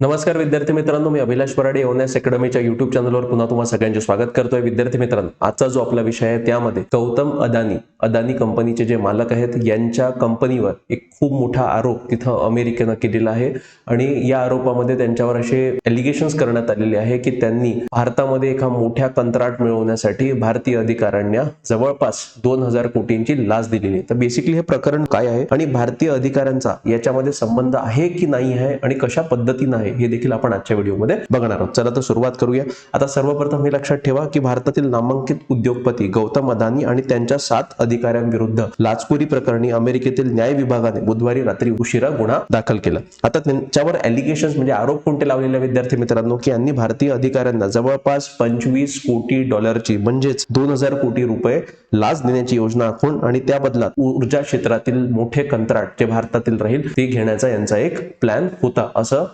नमस्कार विद्यार्थी मित्रांनो मी अभिलाष पराडे ओनएस अकॅडमीच्या युट्यूब चॅनलवर पुन्हा तुम्हाला सगळ्यांचे स्वागत करतोय. विद्यार्थी मित्रांनो आजचा जो आपला विषय आहे त्यामध्ये गौतम अदानी अदानी कंपनीचे जे मालक आहेत यांच्या कंपनीवर एक खूप मोठा आरोप तिथं अमेरिकेनं केलेला आहे. आणि या आरोपामध्ये त्यांच्यावर असे एलिगेशन्स करण्यात आलेले आहे की त्यांनी भारतामध्ये एका मोठ्या कंत्राट मिळवण्यासाठी भारतीय अधिकाऱ्यांना जवळपास दोन हजार कोटींची लाच दिलेली आहे. तर बेसिकली हे प्रकरण काय आहे? आणि भारतीय अधिकाऱ्यांचा याच्यामध्ये संबंध आहे की नाही आहे? आणि कशा पद्धतीनं आहे? हे देखील आपण आजच्या व्हिडिओमध्ये बघणार आहोत. चला तर सुरुवात करूया. आता सर्वप्रथम हे लक्षात ठेवा की भारतातील नामांकित उद्योगपती गौतम अदानी आणि त्यांच्या सात अधिकाऱ्यांविरुद्ध लाचखोरी प्रकरणी अमेरिकेतील न्याय विभागाने बुधवारी रात्री उशिरा गुन्हा दाखल केला. आता त्यांच्यावर एलिगेशन म्हणजे आरोप कोणते लावलेले विद्यार्थी मित्रांनो? की यांनी भारतीय अधिकाऱ्यांना जवळपास पंचवीस कोटी डॉलरची म्हणजेच दोन हजार कोटी रुपये लाच देण्याची योजना आखून आणि त्या बदलात ऊर्जा क्षेत्रातील मोठे कंत्राट जे भारतातील राहील ते घेण्याचा यांचा एक प्लॅन होता असं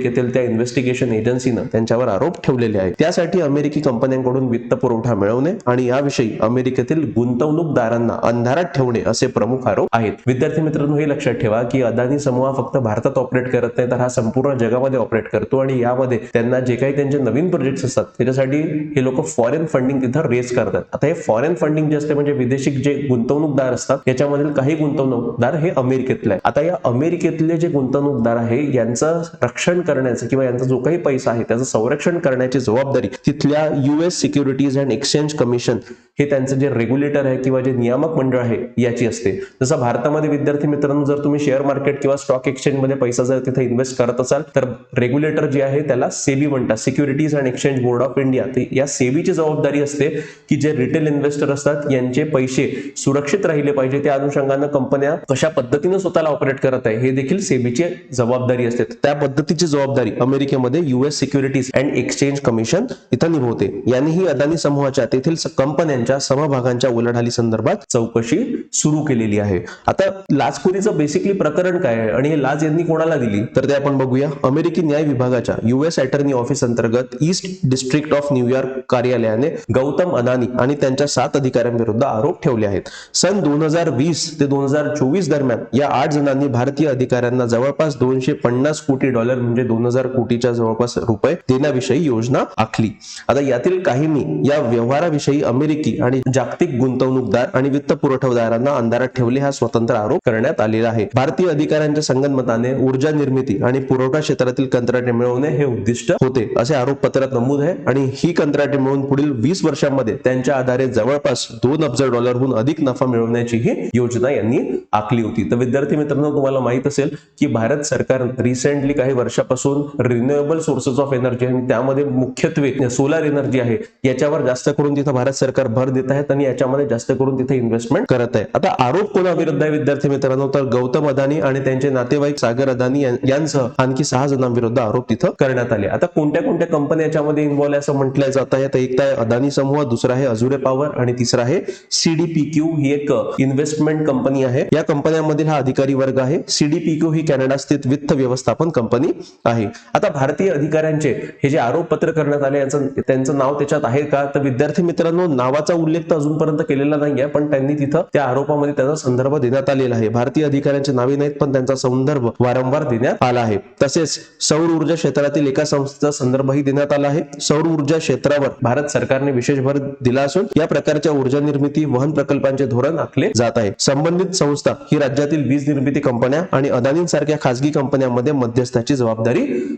अमेरिकेतील त्या इन्व्हेस्टिगेशन एजन्सीनं त्यांच्यावर आरोप ठेवलेले आहेत. त्यासाठी अमेरिकी कंपन्यांकडून वित्त पुरवठा मिळवणे आणि याविषयी अमेरिकेतील गुंतवणूकदारांना अंधारात ठेवणे असे प्रमुख आरोप आहेत. विद्यार्थी मित्रांनो हे लक्षात ठेवा की अदानी समूह फक्त भारतात ऑपरेट करत नाही तर हा संपूर्ण जगामध्ये ऑपरेट करतो आणि यामध्ये त्यांना जे काही त्यांचे नवीन प्रोजेक्ट्स असतात त्याच्यासाठी हे लोक फॉरेन फंडिंग तिथं रेस करतात. आता हे फॉरेन फंडिंग जे असते म्हणजे विदेशी जे गुंतवणूकदार असतात याच्यामधील काही गुंतवणूकदार हे अमेरिकेतले आता या अमेरिकेतले जे गुंतवणूकदार आहे यांचं रक्षण करण्याचं किंवा यांचा जो काही पैसा आहे त्याचं संरक्षण करण्याची जबाबदारी तिथल्या US securities and exchange commission हे त्यांचं जे रेग्युलेटर आहे किंवा जे नियामक मंडळ आहे याची असते. जसं भारतामध्ये विद्यार्थी मित्रांनो जर तुम्ही शेअर मार्केट किंवा स्टॉक एक्सचेंजमध्ये पैसा जर तिथे इन्व्हेस्ट करत असाल तर रेग्युलेटर जे आहे त्याला सेबी म्हणतात. Securities and exchange board of India या सेबीची जबाबदारी असते की जे रिटेल इन्व्हेस्टर असतात यांचे पैसे सुरक्षित राहिले पाहिजे. त्या अनुषंगानं कंपन्या कशा पद्धतीनं स्वतःला ऑपरेट करत आहे हे देखील सेबीची जबाबदारी असते. त्या पद्धतीची जबाबदारी अमेरिकेमध्ये US securities and exchange commission इथं निभवते. यांनीही अदानी समूहाच्या तेथील कंपन्यांच्या समभागांच्या उलाढाली संदर्भात चौकशी सुरू केलेली आहे. आता लाचखोरीचं बेसिकली प्रकरण काय आहे? आणि हे लाच यांनी कोणाला दिली? तर ते आपण बघूया. अमेरिकी न्याय विभागाच्या युएस अटर्नी ऑफिस अंतर्गत east district of New York कार्यालयाने गौतम अदानी आणि त्यांच्या सात अधिकाऱ्यांविरुद्ध आरोप ठेवले आहेत. सन दोन हजार वीस ते दोन हजार चोवीस दरम्यान या आठ जणांनी भारतीय अधिकाऱ्यांना जवळपास दोनशे पन्नास कोटी डॉलर म्हणजे दोन हजार कोटीच्या जवळपास रुपये देण्याविषयी योजना आखली. आता यातील काहींनी या व्यवहाराविषयी अमेरिकी आणि जागतिक गुंतवणूकदार आणि वित्त पुरवठादारांना अंधारात ठेवले हा स्वतंत्र आरोप करण्यात आलेला आहे. भारतीय अधिकाऱ्यांच्या संगनमताने ऊर्जा निर्मिती आणि पुरवठा क्षेत्रातील कंत्राटे मिळवणे हे उद्दिष्ट होते असे आरोपपत्रात नमूद आहे. आणि ही कंत्राटे मिळवून पुढील वीस वर्षांमध्ये त्यांच्या आधारे जवळपास दोन अब्ज डॉलरहून अधिक नफा मिळवण्याची ही योजना यांनी आखली होती. तर विद्यार्थी मित्रांनो तुम्हाला माहीत असेल की भारत सरकार रिसेंटली काही वर्षापासून रिन्युएबल सोर्सेस ऑफ एनर्जी आणि त्यामध्ये मुख्यत्वे सोलार एनर्जी आहे. याच्यावर जास्त करून तिथं भारत सरकार भर देत आहेत आणि याच्यामध्ये जास्त करून तिथे इन्व्हेस्टमेंट करत आहे. आता आरोप कोणाविरुद्ध आहे विद्यार्थी मित्रांनो? तर गौतम अदानी आणि त्यांचे नातेवाईक सागर अदानी यांसह आणखी सहा जणांविरुद्ध आरोप तिथं करण्यात आले. आता कोणत्या कोणत्या कंपन्या याच्यामध्ये इन्व्हॉल्व आहे असं म्हटलं जात आहे? तर एक आहे अदानी समूह दुसरा आहे अजुरे पॉवर आणि तिसरा आहे सीडीपीक्यू ही एक इन्व्हेस्टमेंट कंपनी आहे. या कंपन्यांमधील हा अधिकारी वर्ग आहे. सीडीपीक्यू ही कॅनडा स्थित वित्त व्यवस्थापन कंपनी आहे. आता भारतीय अधिकाऱ्यांचे हे जे आरोपपत्र करण्यात आले याचं त्यांचं नाव त्याच्यात आहे का? तर विद्यार्थी मित्रांनो नावाचा उल्लेख तर अजूनपर्यंत केलेला नाहीये पण त्यांनी तिथं त्या आरोपामध्ये त्याचा संदर्भ देण्यात आलेला आहे. भारतीय अधिकाऱ्यांचे नावे नाहीत पण त्यांचा संदर्भ वारंवार देण्यात आला आहे. तसेच सौर ऊर्जा क्षेत्रातील एका संस्थेचा संदर्भही देण्यात आला आहे. सौर ऊर्जा क्षेत्रावर भारत सरकारने विशेष भर दिला असून या प्रकारच्या ऊर्जा निर्मिती वहन प्रकल्पांचे धोरण आखले जात आहे. संबंधित संस्था ही राज्यातील वीज निर्मिती कंपन्या आणि अदानींसारख्या खासगी कंपन्यांमध्ये मध्यस्थाची जबाबदारी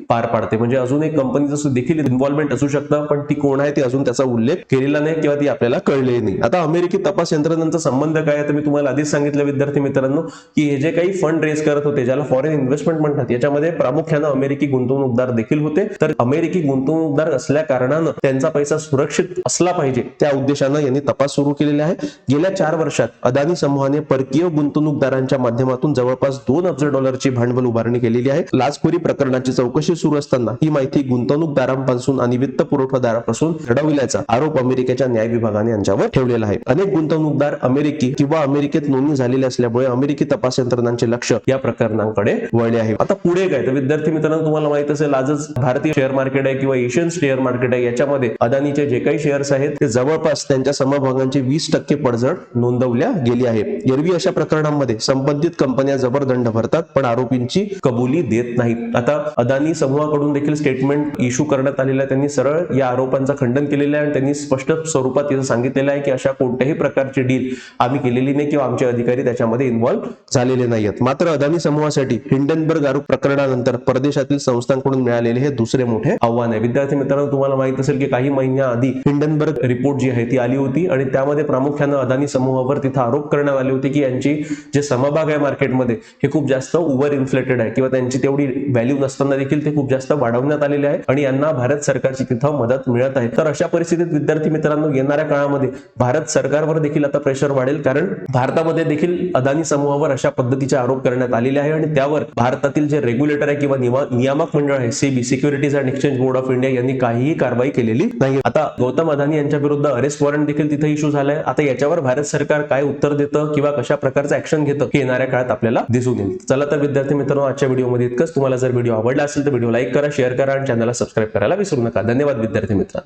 पार पाडते. म्हणजे अजून एक कंपनी देखील इन्व्हॉल्वमेंट असू शकतं पण ती कोण आहे ते अजून त्याचा उल्लेख केलेला नाही किंवा ती आपल्याला कळले नाही. आता अमेरिकी तपास यंत्रणांचा संबंध काय आहे? तर मी तुम्हाला आधीच सांगितलं विद्यार्थी मित्रांनो की हे जे काही फंड रेज करत होते ज्याला फॉरेन इन्व्हेस्टमेंट म्हणतात याच्यामध्ये प्रामुख्यानं अमेरिकी गुंतवणूकदार देखील होते. तर अमेरिकी गुंतवणूकदार असल्या कारणानं त्यांचा पैसा सुरक्षित असला पाहिजे त्या उद्देशानं यांनी तपास सुरू केलेला आहे. गेल्या चार वर्षात अदानी समूहाने परकीय गुंतवणूकदारांच्या माध्यमातून जवळपास दोन अब्ज डॉलरची भांडवल उभारणी केलेली आहे. लाचखोरी प्रकरणाची चौकशी सुरू असताना ही माहिती गुंतवणूकदारांपासून आणि वित्त पुरवठादारापासून घडविल्याचा आरोप अमेरिकेच्या न्याय विभागाने यांच्यावर ठेवलेला आहे. अनेक गुंतवणूकदार अमेरिकी किंवा अमेरिकेत नोंदणी झालेली असल्यामुळे अमेरिकी तपास यंत्रणांचे लक्ष या प्रकरणांकडे वळले आहे. आता पुढे काय? तर विद्यार्थी मित्रांनो तुम्हाला माहीत असेल आजच भारतीय शेअर मार्केट आहे किंवा एशियन शेअर मार्केट आहे याच्यामध्ये अदानीचे जे काही शेअर्स आहेत ते जवळपास त्यांच्या समभागांची वीस टक्के पडझड नोंदवल्या गेली आहे. एरवी अशा प्रकरणांमध्ये संबंधित कंपन्या जबरदंड भरतात पण आरोपींची कबुली देत नाहीत. आता अदानी समूहाकडून देखील स्टेटमेंट इश्यू करण्यात आलेलं आहे. त्यांनी सरळ या आरोपांचं खंडन केलेलं आहे आणि त्यांनी स्पष्ट स्वरूपात तिथं सांगितलेलं आहे की अशा कोणत्याही प्रकारची डील आम्ही केलेली नाही किंवा आमचे अधिकारी त्याच्यामध्ये इन्व्हॉल्व्ह झालेले नाही आहेत मात्र अदानी समूहासाठी हिंडनबर्ग आरोप प्रकरणानंतर परदेशातील संस्थांकडून मिळालेले हे दुसरे मोठे आव्हान आहे. विद्यार्थी मित्रांनो तुम्हाला माहीत असेल की काही महिन्याआधी हिंडनबर्ग रिपोर्ट जी आहे ती आली होती आणि त्यामध्ये प्रामुख्यानं अदानी समूहावर तिथं आरोप करण्यात आले होते की यांची जे समभाग आहे मार्केटमध्ये हे खूप जास्त ओव्हर इन्फ्लेटेड आहे किंवा त्यांची तेवढी व्हॅल्यू नसताना देखील ते खूप जास्त वाढवण्यात आलेले आहे आणि यांना भारत सरकारची तिथं मदत मिळत आहे. तर अशा परिस्थितीत विद्यार्थी मित्रांनो येणाऱ्या काळामध्ये भारत सरकारवर देखील आता प्रेशर वाढेल कारण भारतामध्ये देखील अदानी समूहावर अशा पद्धतीचे आरोप करण्यात आलेले आहे आणि त्यावर भारतातील जे रेग्युलेटर आहे किंवा नियामक मंडळ आहे SEBI securities and exchange board of India यांनी काहीही कारवाई केलेली नाही आता गौतम अदानी यांच्या विरुद्ध अरेस्ट वॉरंट देखील तिथे इश्यू झालाय. आता याच्यावर भारत सरकार काय उत्तर देतं किंवा कशा प्रकारचं ऍक्शन घेतं हे येणाऱ्या काळात आपल्याला दिसून येईल. चला तर विद्यार्थी मित्रांनो आजच्या व्हिडिओमध्ये इतकंच. तुम्हाला जर व्हिडिओ आवडला असेल तर व्हिडिओ लाईक करा शेअर करा आणि चॅनलला सबस्क्राईब करायला विसरू नका. धन्यवाद विद्यार्थी मित्रांनो.